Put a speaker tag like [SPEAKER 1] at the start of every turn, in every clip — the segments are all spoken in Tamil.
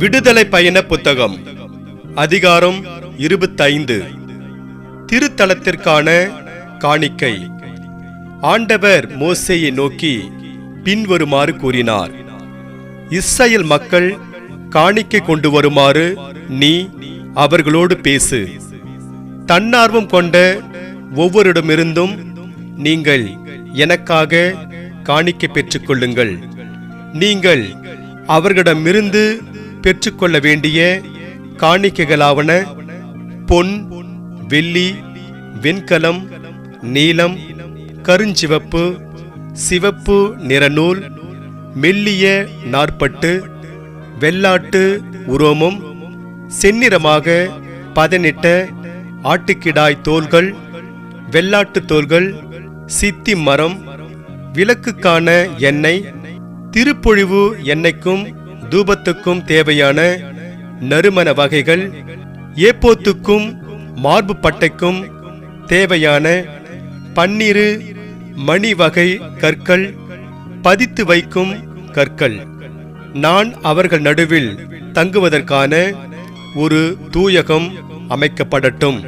[SPEAKER 1] விடுதலை பயண புத்தகம் அதிகாரம் இருபத்தைந்து. திருத்தலத்திற்கான காணிக்கை. ஆண்டவர் மோசையை நோக்கி பின்வருமாறு கூறினார் இஸ்ரேல் மக்கள் காணிக்கை கொண்டு வருமாறு நீ அவர்களோடு பேசு. தன்னார்வம் கொண்ட ஒவ்வொருடமிருந்தும் நீங்கள் எனக்காக காணிக்கை பெற்றுக்கொள்ளுங்கள். நீங்கள் அவர்களிடமிருந்து பெற்றுக்கொள்ள வேண்டிய காணிக்கைகளாவன பொன் வெள்ளி வெண்கலம் நீலம் கருஞ்சிவப்பு சிவப்பு நிறநூல் மெல்லிய நாற்பட்டு வெள்ளாட்டு உரோமம் செந்நிறமாக பதனிட்ட ஆட்டுக்கிடாய் தோல்கள் வெள்ளாட்டு தோல்கள் சித்தி மரம் விளக்குக்கான எண்ணெய் திருப்பொழிவு எண்ணெய்க்கும் தூபத்துக்கும் தேவையான நறுமண வகைகள் ஏப்போத்துக்கும் மார்பு பட்டைக்கும் தேவையான பன்னிரு மணி வகை கற்கள் பதித்து வைக்கும் கற்கள். நான் அவர்கள் நடுவில் தங்குவதற்கான ஒரு தூயகம் அமைக்கப்படட்டும்.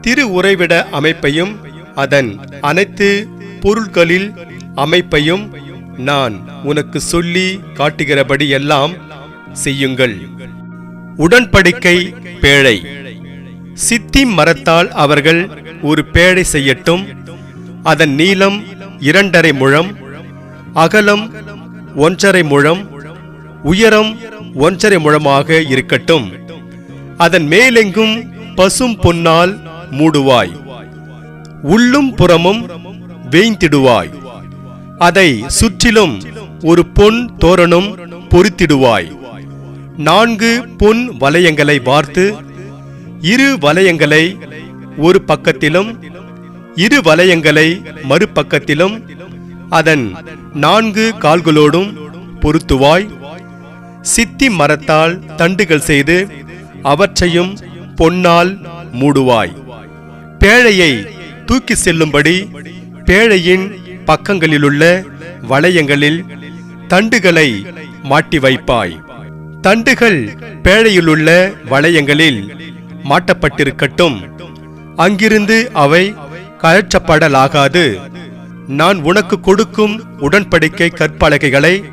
[SPEAKER 1] திரு உறைவிட அமைப்பையும் அதன் அனைத்து பொருட்களில் அமைப்பையும் நான் உனக்கு சொல்லி காட்டுகிறபடி எல்லாம் செய்யுங்கள். உடன்படிக்கை பேழை. சித்தி மரத்தால் அவர்கள் ஒரு பேழை செய்யட்டும். அதன் நீளம் இரண்டரை முழம் அகலம் ஒன்றரை முழம் உயரம் ஒன்றரை முழமாக இருக்கட்டும். அதன் மேலெங்கும் பசும் பொன்னால் மூடுவாய். உள்ளும் புறமும் வேய்ந்திடுவாய் அதை சுற்றிலும் ஒரு பொன் தோரணும் பொறித்திடுவாய். நான்கு பொன் வளையங்களை வார்த்து இரு வளையங்களை ஒரு பக்கத்திலும் இரு வளையங்களை மறுபக்கத்திலும் அதன் நான்கு கால்களோடும் பொருத்துவாய். சித்தி மரத்தால் தண்டுகள் செய்து அவற்றையும் பொன்னால் மூடுவாய். பேழையை தூக்கி செல்லும்படி பேழையின் பக்கங்களிலுள்ள வளையங்களில் தண்டுகளை மாட்டி வைப்பாய். தண்டுகள் பேழையிலுள்ள வளையங்களில் மாட்டப்பட்டிருக்கட்டும். அங்கிருந்து அவை கழற்றப்படலாகாது. நான் உனக்கு கொடுக்கும் உடன்படிக்கை கற்பலகைகளை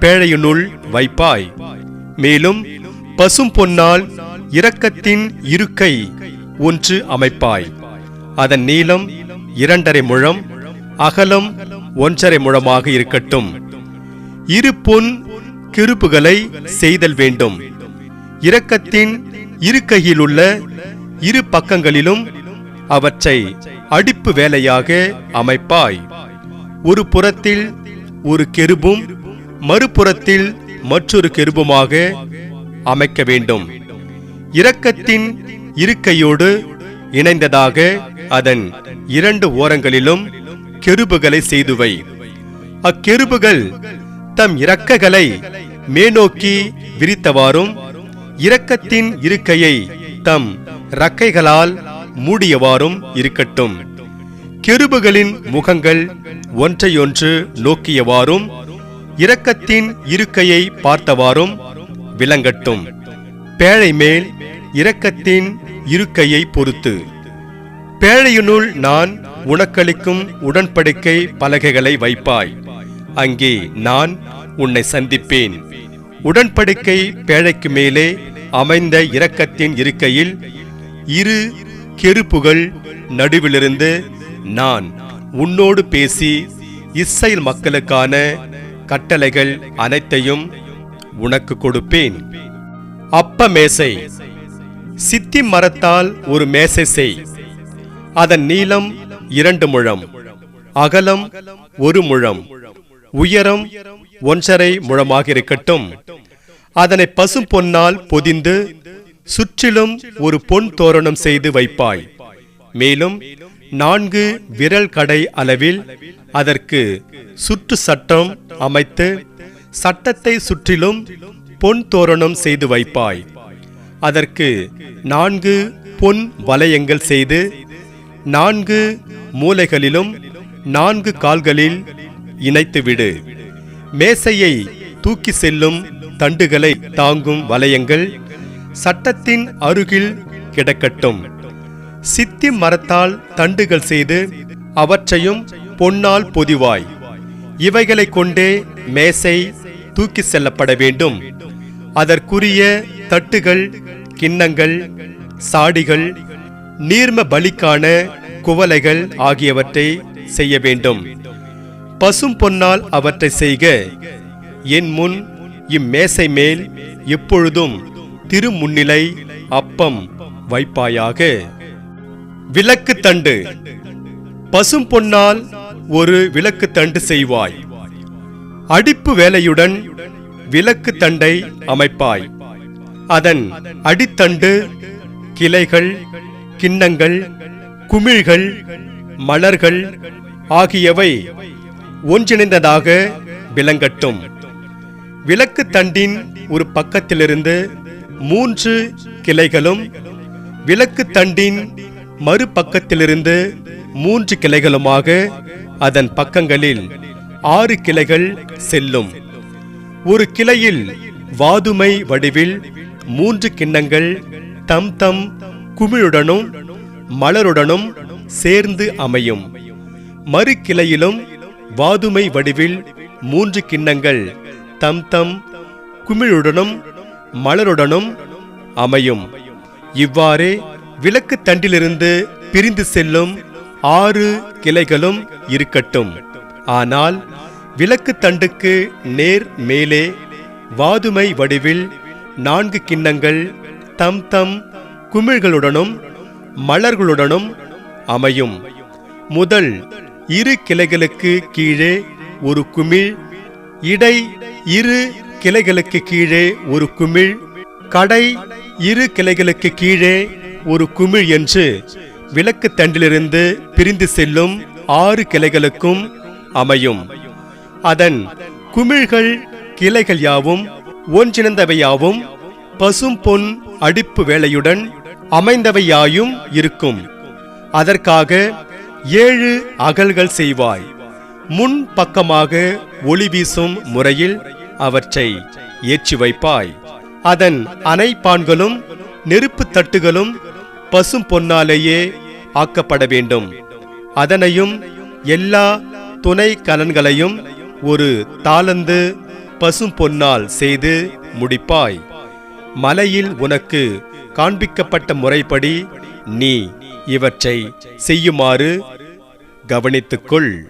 [SPEAKER 1] பேழையினுள் வைப்பாய். மேலும் பசும் பொன்னால் இரக்கத்தின் இருக்கை ஒன்று அமைப்பாய். அதன் நீளம் இரண்டரை முழம் அகலம் ஒன்றரை முழமாக இருக்கட்டும். இரு பொன் கிருப்புகளை செய்தல் வேண்டும். இரக்கத்தின் இருக்கையிலுள்ள இரு பக்கங்களிலும் அவற்றை அடிப்பு வேலையாக அமைப்பாய். ஒரு புறத்தில் ஒரு கெருபும் மறுபுறத்தில் மற்றொரு கெருபுமாக அமைக்க வேண்டும். இரக்கத்தின் இருக்கையோடு இணைந்ததாக அதன் இரண்டு ஓரங்களிலும் கெருபுகளை செய்துவை. அக்கெருபுகள் தம் இரக்கைகளை மேநோக்கி விரித்தவாறும் இரக்கத்தின் இருக்கையை தம் ரக்கைகளால் மூடியவாறும் இருக்கட்டும். கெருபுகளின் முகங்கள் ஒன்றையொன்று நோக்கியவாறும் இரக்கத்தின் இருக்கையை பார்த்தவாறும் விளங்கட்டும். பேழை மேல் இரக்கத்தின் இருக்கையை பொறுத்து. பேழையினுள் நான் உனக்களிக்கும் உடன்படிக்கை பலகைகளை வைப்பாய். அங்கே நான் உன்னை சந்திப்பேன். உடன்படிக்கை பேழைக்கு மேலே அமைந்த இரக்கத்தின் இருக்கையில் இரு கெருப்புகள் நடுவிலிருந்து நான் உன்னோடு பேசி இஸ்ரேல் மக்களுக்கான கட்டளைகள் அனைத்தையும் உனக்கு கொடுப்பேன். அப்ப மேசை சித்தி மரத்தால் ஒரு மேசை செய். அதன் நீளம் இரண்டு முழம். அகலம் ஒரு முழம். உயரம் ஒன்றரை முழமாக இருக்கட்டும் அதனை பசும் பொன்னால் பொதிந்து சுற்றிலும் ஒரு பொன் தோரணம் செய்து வைப்பாய். மேலும் நான்கு விரல் கடை அளவில் அதற்கு சுற்று சட்டம் அமைத்து சட்டத்தை சுற்றிலும் பொன் தோரணம் செய்து வைப்பாய். அதற்கு நான்கு பொன் வளையங்கள் செய்து நான்கு மூலைகளிலும் நான்கு கால்களில் இணைத்துவிடு. மேசையை தூக்கி செல்லும் தண்டுகளை தாங்கும் வளையங்கள் சட்டத்தின் அருகில் கிடக்கட்டும். சித்தி மரத்தால் தண்டுகள் செய்து அவற்றையும் பொன்னால் பொதிவாய். இவைகளை கொண்டே மேசை தூக்கி செல்லப்பட வேண்டும். அதற்குரிய தட்டுகள் கிண்ணங்கள் சாடிகள் நீர்ம பலிக்கான குவளைகள் ஆகியவற்றை செய்ய வேண்டும். பசும் பொன்னால் அவற்றை செய்க. என் முன் இம்மேசை மேல் எப்பொழுதும் திருமுன்னிலை அப்பம் வைப்பாயாக. விளக்கு தண்டு. பசும் பொன்னால் ஒரு விளக்கு தண்டு செய்வாய். அடிப்பு வேலையுடன் விளக்கு தண்டை அமைப்பாய். அதன் அடித்தண்டு கிளைகள் கிண்ணங்கள் குமிழ்கள் மலர்கள் ஆகியவை ஒன்றிணைந்ததாக விளங்கட்டும். விளக்கு தண்டின் ஒரு பக்கத்திலிருந்து மூன்று கிளைகளும் விளக்கு தண்டின் மறுபக்கத்திலிருந்து மூன்று கிளைகளுமாக அதன் பக்கங்களில் ஆறு கிளைகள் செல்லும். ஒரு கிளையில் வாதுமை வடிவில் மூன்று கிண்ணங்கள் தம் தம் குமிழுடனும் மலருடனும் சேர்ந்து அமையும். மறுக்கிளையிலும் வாதுமை வடிவில் மூன்று கிண்ணங்கள் தம் தம் குமிழுடனும் மலருடனும் அமையும். இவ்வாறே விளக்கு தண்டிலிருந்து பிரிந்து செல்லும் ஆறு கிளைகளும் இருக்கட்டும். ஆனால் விளக்கு தண்டுக்கு நேர் மேலே வாதுமை வடிவில் நான்கு கிண்ணங்கள் தம் தம் குமிழ்களுடனும் மலர்களுடனும் அமையும். முதல் இரு கிளைகளுக்கு கீழே ஒரு குமிழ் இடை இரு கிளைகளுக்கு கீழே ஒரு குமிழ் கடை இரு கிளைகளுக்கு கீழே ஒரு குமிழ் என்று விளக்கு தண்டிலிருந்து பிரிந்து செல்லும் ஆறு கிளைகளுக்கும் அமையும். அதன் குமிழ்கள் கிளைகள் யாவும் ஒன்றிணைந்தவையாவும் பசும் பொன் அடிப்பு வேலையுடன் அமைந்தவையாயும் இருக்கும். அதற்காக ஏழு அகல்கள் செய்வாய். முன் பக்கமாக ஒளி வீசும் முறையில் அவற்றை ஏற்றி வைப்பாய். அதன் அணைப்பான்களும் நெருப்பு தட்டுகளும் பசும் பொன்னாலேயே ஆக்கப்பட வேண்டும். அதனையும் எல்லா துணை கலன்களையும் ஒரு தாளந்து பசும் பொன்னால் செய்து முடிப்பாய். மலையில் உனக்கு காண்பிக்கப்பட்ட முறைப்படி நீ இவற்றை செய்யுமாறு கவனித்துக்கொள்.